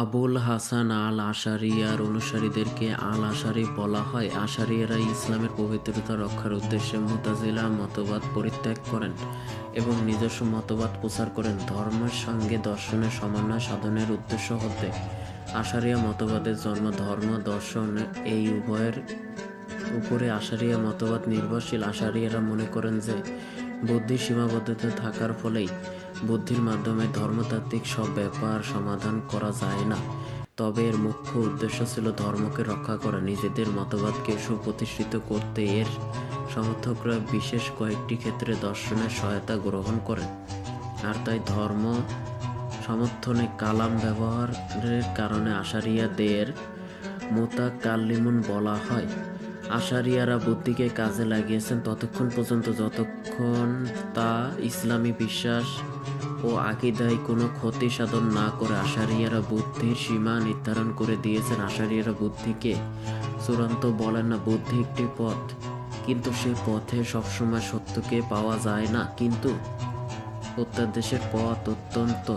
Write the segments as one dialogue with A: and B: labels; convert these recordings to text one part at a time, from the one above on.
A: আবুল হাসান আল আশারিয়ার অনুসারীদেরকে আল আশারি বলা হয়। আশারিয়ারা ইসলামের পবিত্রতা রক্ষার উদ্দেশ্যে মুতাজিলা মতবাদ পরিত্যাগ করেন এবং নিজস্ব মতবাদ প্রচার করেন। ধর্মের সঙ্গে দর্শনের সমন্বয় সাধনের উদ্দেশ্য হতে আশারিয়া মতবাদের জন্ম, ধর্ম, দর্শন এই উভয়ের উপরে আশারিয়া মতবাদ নির্ভরশীল। আশারিয়ারা মনে করেন যে বুদ্ধি সীমাবদ্ধতা থাকার ফলেই বুদ্ধির মাধ্যমে ধর্মতাত্ত্বিক সব ব্যাপার সমাধান করা যায় না। তবে এর মুখ্য উদ্দেশ্য ছিল ধর্মকে রক্ষা করা, নিজেদের মতবাদকে সুপ্রতিষ্ঠিত করতে। এর সমর্থকরা বিশেষ কয়েকটি ক্ষেত্রে দর্শনের সহায়তা গ্রহণ করেন। আর তাই ধর্ম সমর্থনে কালাম ব্যবহারের কারণে আশারিয়াদের মোতাকাল্লিমুন বলা হয়। আশারিয়ারা বুদ্ধিকে কাজে লাগিয়েছেন ততক্ষণ পর্যন্ত, যতক্ষণ তা ইসলামী বিশ্বাস ও আকিদায় কোনো ক্ষতি সাধন না করে আশারিয়ারা বুদ্ধির সীমা নির্ধারণ করে দিয়েছেন। আশারিয়ারা বুদ্ধিকে চূড়ান্ত বলেন না, বুদ্ধি একটি পথ। কিন্তু সে পথে সবসময় সত্যকে পাওয়া যায় না। কিন্তু প্রত্যাদেশের পথ অত্যন্ত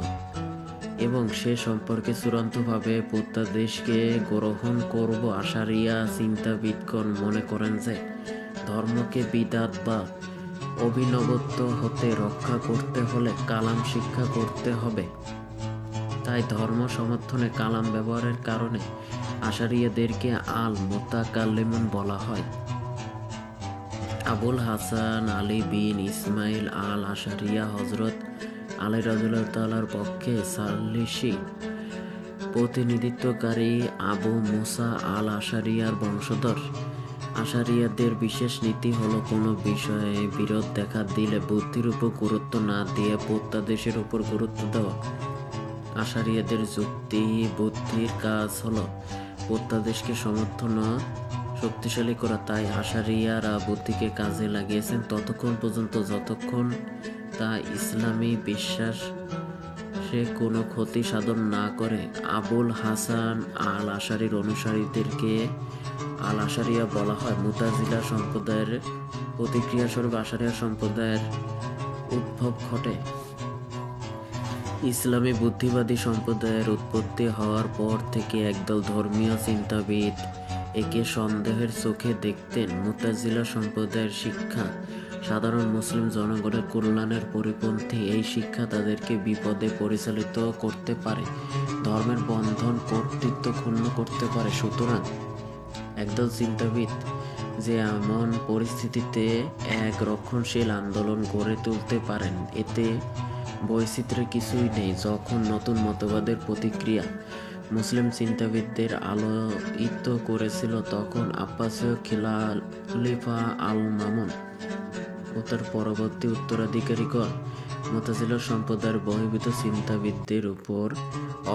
A: এবং সে সম্পর্কে চূড়ান্তভাবে প্রত্যাদেশকে গ্রহণ করব, আশারিয়া চিন্তাবিদগণ মনে করেন যে, ধর্মকে বিদাত বা অভিনবত্ব হতে রক্ষা করতে হলে কালাম শিক্ষা করতে হবে। তাই ধর্ম সমর্থনে কালাম ব্যবহারের কারণে আশারিয়াদেরকে আল মোতাকাল্লিমুন বলা হয়। আবুল হাসান, আলী বিন ইসমাইল আল আশারিয়া হজরত আলী রাজুল্লাহ তালার পক্ষে সাল্লিশি প্রতিনিধিত্বকারী আবু মুসা আল আশারিয়ার বংশধর। আশারিয়াদের বিশেষ নীতি হলো কোনো বিষয়ে বিরোধ দেখা দিলে বুদ্ধির উপর গুরুত্ব না দিয়ে প্রত্যাদেশের উপর গুরুত্ব দেওয়া। আশারিয়াদের যুক্তি, বুদ্ধির কাজ হলো প্রত্যাদেশকে সমর্থন শক্তিশালী করা। তাই আশারিয়ারা বুদ্ধিকে কাজে লাগিয়েছেন ততক্ষণ পর্যন্ত, যতক্ষণ তা ইসলামী বিশ্বাস সে কোনো ক্ষতি সাধন না করে আবুল হাসান আল আশারির অনুসারীদেরকে আল আশারিয়া বলা হয় মুতাজিলা সম্প্রদায়ের প্রতিক্রিয়া স্বরূপ আশারিয়া সম্প্রদায়ের উদ্ভব ঘটে। ইসলামী বুদ্ধিবাদী সম্প্রদায়ের উৎপত্তি হওয়ার পর থেকে একদল ধর্মীয় চিন্তাবিদ একে সন্দেহের চোখে দেখতেন। মুতাজিলা সম্প্রদায়ের শিক্ষা সাধারণ মুসলিম জনগণের কল্যাণের পরিপন্থী এই শিক্ষা তাদেরকে বিপদে পরিচালিত করতে পারে, ধর্মের বন্ধন কর্তৃত্ব ক্ষুণ্ণ করতে পারে। সুতরাং একদল চিন্তাবিদ যে এমন পরিস্থিতিতে এক রক্ষণশীল আন্দোলন গড়ে তুলতে পারেন, এতে বৈচিত্র্যের কিছুই নেই। যখন নতুন মতবাদের প্রতিক্রিয়া মুসলিম চিন্তাবিদদের আলোকিত করেছিল, তখন আব্বাসীয় খিলাফা আল মামুন ও তার পরবর্তী উত্তরাধিকারীগণ মোতাজিলা সম্প্রদায়ের বহির্ভূত চিন্তাবিদদের উপর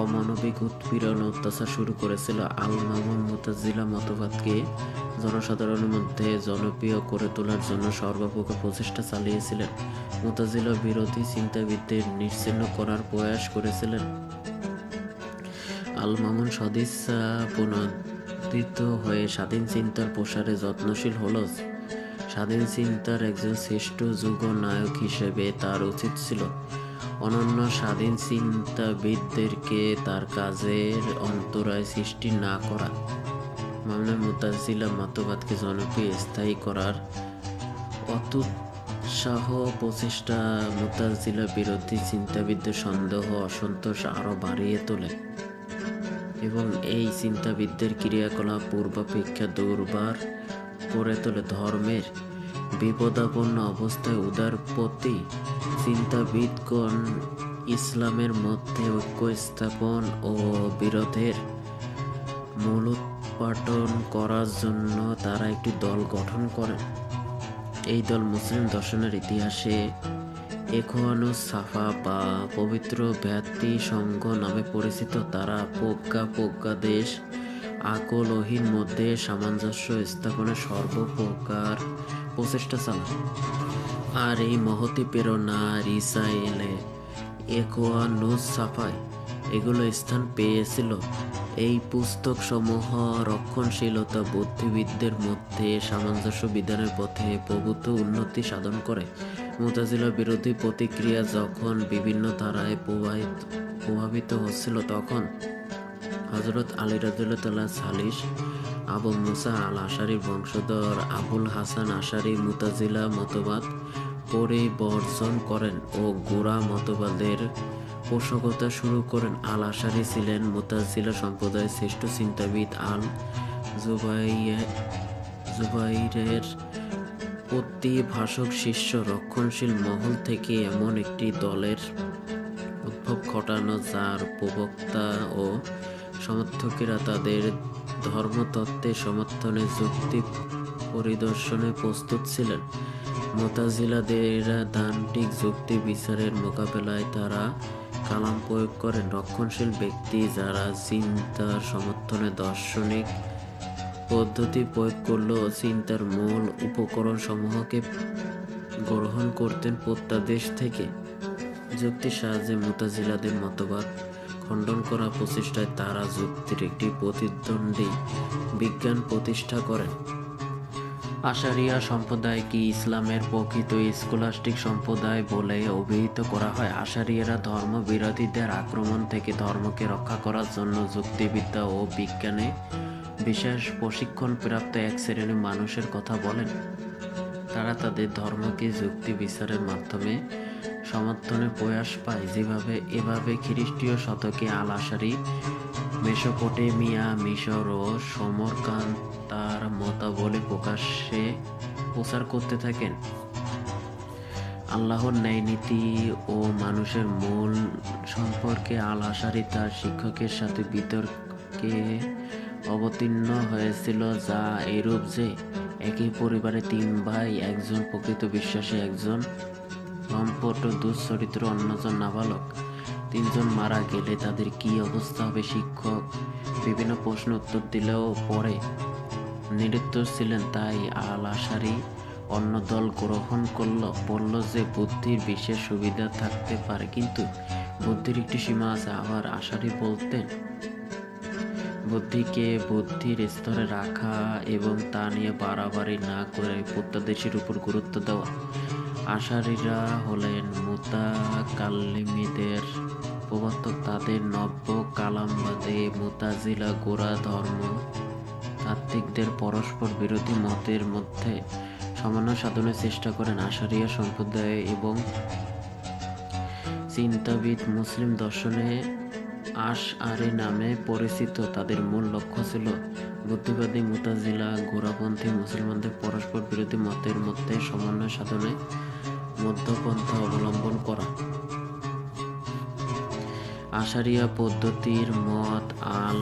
A: অমানবিক উৎপীড়ন অত্যাচার শুরু করেছিল। আল মামুন মোতাজিলা মতবাদকে জনসাধারণের মধ্যে জনপ্রিয় করে তোলার জন্য সর্বাপেক্ষা প্রচেষ্টা চালিয়েছিলেন। মোতাজিলা বিরোধী চিন্তাবিদদের নিশ্চিহ্ন করার প্রয়াস করেছিলেন। আল মামুন সদিচ্ছা পুনর্দিত হয়ে স্বাধীন চিন্তার প্রসারে যত্নশীল হলো। স্বাধীন চিন্তার একজন শ্রেষ্ঠ যুগ নায়ক হিসেবে তার উচিত ছিল। অনন্য স্বাধীন চিন্তাবিদদেরকে তার কাজের অন্তরায় সৃষ্টি না করা। মামলা মুতাজিলা মতবাদকে জনপ্রিয়, স্থায়ী করার অতুৎসাহ প্রচেষ্টা মুতাজিলা বিরোধী চিন্তাবিদদের সন্দেহ, অসন্তোষ আরও বাড়িয়ে তোলে এবং এই চিন্তাবিদদের ক্রিয়াকলাপ পূর্বাপেক্ষা দুর্বার করে তোলে ধর্মের বিপদাপন্ন অবস্থায় উদারপতি চিন্তাবিদগণ ইসলামের মধ্যে ঐক্য স্থাপন ও বিরোধের মূলোৎপাটন করার জন্য তারা একটি দল গঠন করেন এই দল মুসলিম দর্শনের ইতিহাসে এখোয়ানু সাফা বা পবিত্র ব্যক্তি সংঘ নামে পরিচিত। তারা প্রজ্ঞা প্রজ্ঞা দেশ আকলহীন মধ্যে সামঞ্জস্য স্থাপনে সর্বপ্রকার প্রচেষ্টা চালান আর এই মহতি প্রেরণা রিসাইলে এখোয়ানুস সাফায় এগুলো স্থান পেয়েছিল। এই পুস্তকসমূহ রক্ষণশীলতা বুদ্ধিবিদদের মধ্যে সামঞ্জস্য বিধানের পথে প্রভূত উন্নতি সাধন করে। মোতাজিলা বিরোধী প্রতিক্রিয়া যখন বিভিন্ন ধারায় প্রবাহিত প্রভাবিত হচ্ছিল তখন হজরত আলী রাজুল্লাহ সালিস আবু মুসা আল আশারির বংশধর আবুল হাসান আশারি মুতাজিলা মতবাদ পরিবর্জন করেন ও গোড়া মতবাদের পোষকতা শুরু করেন। আল আশারি ছিলেন মুতাজিলা সম্প্রদায়ের শ্রেষ্ঠ চিন্তাবিদ আল জুবাইরের প্রতি ভাষক শিষ্য, রক্ষণশীল মহল থেকে এমন একটি দলের উদ্ভব ঘটানো, যার প্রবক্তা ও সমর্থকেরা তাদের ধর্মতত্ত্বের সমর্থনে যুক্তি পরিদর্শনে প্রস্তুত ছিলেন। মোতাজিলাদের দান্তিক যুক্তি বিচারের মোকাবেলায় তারা কালাম প্রয়োগ করেন। রক্ষণশীল ব্যক্তি যারা চিন্তার সমর্থনে দার্শনিক পদ্ধতি প্রয়োগ করলেও চিন্তার মূল উপকরণ সমূহকে গ্রহণ করতেন প্রত্যাদেশ থেকে। যুক্তির সাহায্যে মুতাজিলাদের মতবাদ খণ্ডন করা প্রচেষ্টায় তারা যুক্তির একটি প্রতিদ্বন্দ্বী বিজ্ঞান প্রতিষ্ঠা করেন। আশারিয়া সম্প্রদায়কে ইসলামের প্রকৃত স্কলাস্টিক সম্প্রদায় বলে অভিহিত করা হয়? আশারিয়ারা ধর্ম বিরোধীদের আক্রমণ থেকে ধর্মকে রক্ষা করার জন্য যুক্তিবিদ্যা ও বিজ্ঞানে বিশেষ প্রশিক্ষণ প্রাপ্ত এক শ্রেণির মানুষের কথা বলেন। তারা তাদের ধর্মকে যুক্তি বিচারের মাধ্যমে সমর্থনের প্রয়াস পায়, যেভাবে এভাবে খ্রিস্টীয় শতকে আল আশারি মেসোপটেমিয়া মিশর ও সমরকান্ত তার মতাবলী প্রকাশ্যে প্রচার করতে থাকেন। আল্লাহর ন্যায় নীতি ও মানুষের মূল সম্পর্কে আল আশারি তার শিক্ষকের সাথে বিতর্কে অবতীর্ণ হয়েছিল, যা এরূপ যে, একই পরিবারে তিন ভাই, একজন প্রকৃত বিশ্বাসী, একজন লম্পট ও দুশ্চরিত্র অন্যজন নাবালক। তিনজন মারা গেলে তাদের কি অবস্থা হবে? শিক্ষক বিভিন্ন প্রশ্ন উত্তর দিলেও পরে নিরুত্তর ছিলেন, তাই আল আশারি অন্য দল গ্রহণ করল। বলল যে, বুদ্ধির বিশেষ সুবিধা থাকতে পারে, কিন্তু বুদ্ধির একটি সীমা আছে। আবার আশারি বলতেন, বুদ্ধিকে বুদ্ধির স্তরে রাখা এবং তা নিয়ে বাড়াবাড়ি না করে প্রত্যাদেশের উপর গুরুত্ব দেওয়া। আশারিরা হলেন মুতাকাল্লিমীদের প্রবর্তক। তাদের নব্য কালামবাদে মুতাজিলা গোড়া ধর্ম। তাত্ত্বিকদের পরস্পর বিরোধী মতের মধ্যে সমন্বয় সাধনের চেষ্টা করেন আশারিয়া সম্প্রদায় এবং চিন্তাবিদ মুসলিম দর্শনে আশ আরে নামে পরিচিত। তাদের মূল লক্ষ্য ছিল বুদ্ধিবাদী মুতাজিলা গোড়াপন্থী মুসলমানদের পরস্পর বিরোধী মতের মধ্যে সমন্বয় সাধনে মধ্যপন্থা অবলম্বন করা। আশারিয়া পদ্ধতির মত আল